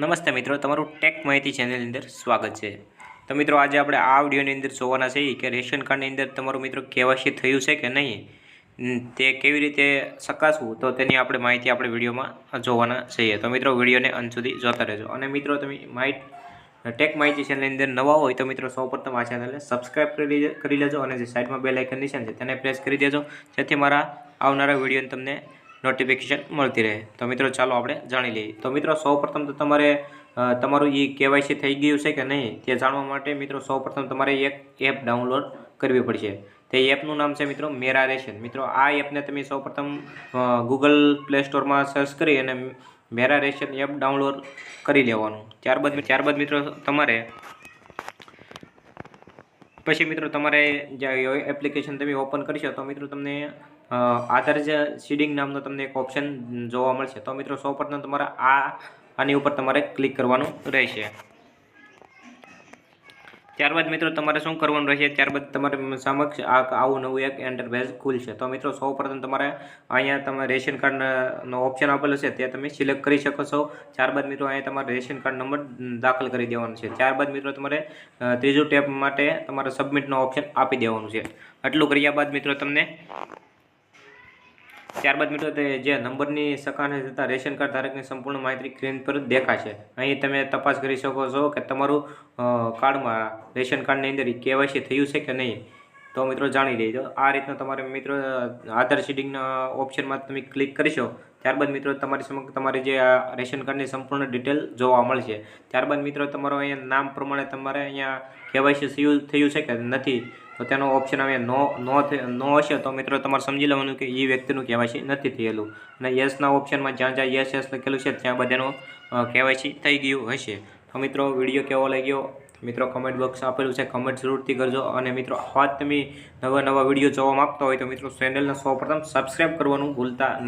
નમસ્તે મિત્રો, તમારું ટેક માહિતી ચેનલની અંદર સ્વાગત છે. તો મિત્રો, આજે આપણે આ વિડીયોની અંદર જોવાના છીએ કે રેશન કાર્ડની અંદર તમારું મિત્રો કેવાયસી થયું છે કે નહીં? તે કેવી રીતે ચકાસવું? તો તેની આપણે માહિતી આપણે વિડીયોમાં જોવાના છીએ. તો મિત્રો, વિડીયોને અંત સુધી જોતા રહેજો. અને મિત્રો, તમે માહિતી, ટેક માહિતી ચેનલની અંદર નવા હોય તો મિત્રો સૌપ્રથમ આ ચેનલને સબસ્ક્રાઈબ કરી લેજો અને જે સાઈડમાં બે લાઇકન નિશાન છે તેને પ્રેસ કરી દેજો. જેથી મારા આવનારા વિડીયોને તમને નોટિફિકેશન મળતી રહે. તો મિત્રો, ચાલો આપણે જાણી લઈએ. તો મિત્રો, સૌપ્રથમ તો તમારે તમારું એ કેવાયસી થઈ ગયું છે કે નહીં તે જાણવા માટે મિત્રો, સૌપ્રથમ તમારે એક એપ ડાઉનલોડ કરવી પડશે. તે એપનું નામ છે મિત્રો, મેરા રેશન. મિત્રો, આ એપને તમે સૌપ્રથમ ગૂગલ પ્લે સ્ટોરમાં સર્ચ કરી અને મેરા રેશન એપ ડાઉનલોડ કરી લેવાનું. ત્યારબાદ ત્યારબાદ મિત્રો, તમારે પછી મિત્રો તમારે જે એપ્લિકેશન તમે ઓપન કરશો તો મિત્રો તમને આધાર જે સીડિંગ નામનો તમને એક ઓપ્શન જોવા મળશે. તો મિત્રો સૌપ્રથમ તમારે આ, આની ઉપર તમારે ક્લિક કરવાનું રહેશે. ત્યારબાદ મિત્રો તમારે શું કરવાનું રહેશે? ત્યારબાદ તમારે સમક્ષ આવું નવું એક એન્ટરપ્રાઇઝ ખુલશે. તો મિત્રો સૌપ્રથમ તમારે અહીંયા તમે રેશન કાર્ડનો ઓપ્શન આપેલો છે તે તમે સિલેક્ટ કરી શકો છો. ત્યારબાદ મિત્રો અહીંયા તમારે રેશન કાર્ડ નંબર દાખલ કરી દેવાનો છે. ત્યારબાદ મિત્રો તમારે ત્રીજું ટેપ માટે તમારે સબમિટનો ઓપ્શન આપી દેવાનું છે. આટલું કર્યા બાદ મિત્રો તમને ત્યારબાદ મિત્રો તે જે નંબરની સકાને જતા રેશન કાર્ડ ધારકની સંપૂર્ણ માહિતી સ્ક્રીન પર દેખાશે. અહીં તમે તપાસ કરી શકો છો કે તમારું કાર્ડમાં રેશન કાર્ડની અંદર કેવાયસી થયું છે કે નહીં? તો મિત્રો જાણી લેજો. આ રીતના તમારે મિત્રો આધાર સીડિંગના ઓપ્શનમાં તમે ક્લિક કરશો ત્યારબાદ મિત્રો તમારી સમક્ષ તમારી જે આ રેશન કાર્ડની સંપૂર્ણ ડિટેલ જોવા મળશે. ત્યારબાદ મિત્રો તમારો અહીંયા નામ પ્રમાણે તમારે અહીંયા કેવાયસી થયું થયું છે કે નથી, તો તેનો ઓપ્શન હવે નો નો નો હશે, તો મિત્રો તમારે સમજી લેવાનું કે એ વ્યક્તિનું કેવાયસી નથી થયેલું. અને યસના ઓપ્શનમાં જ્યાં જ્યાં યસ યસ લખેલું છે, ત્યાં બધાનું કેવાયસી થઈ ગયું હશે. તો મિત્રો વીડિયો કેવો લાગ્યો? મિત્રો કમેન્ટ બોક્સ આપેલું છે કમેન્ટ જરૂરથી કરજો. અને મિત્રો આવા તમે નવા નવા વીડિયો જોવા માગતા હોય તો મિત્રો ચેનલને સૌપ્રથમ સબસ્ક્રાઈબ કરવાનું ભૂલતા નહીં.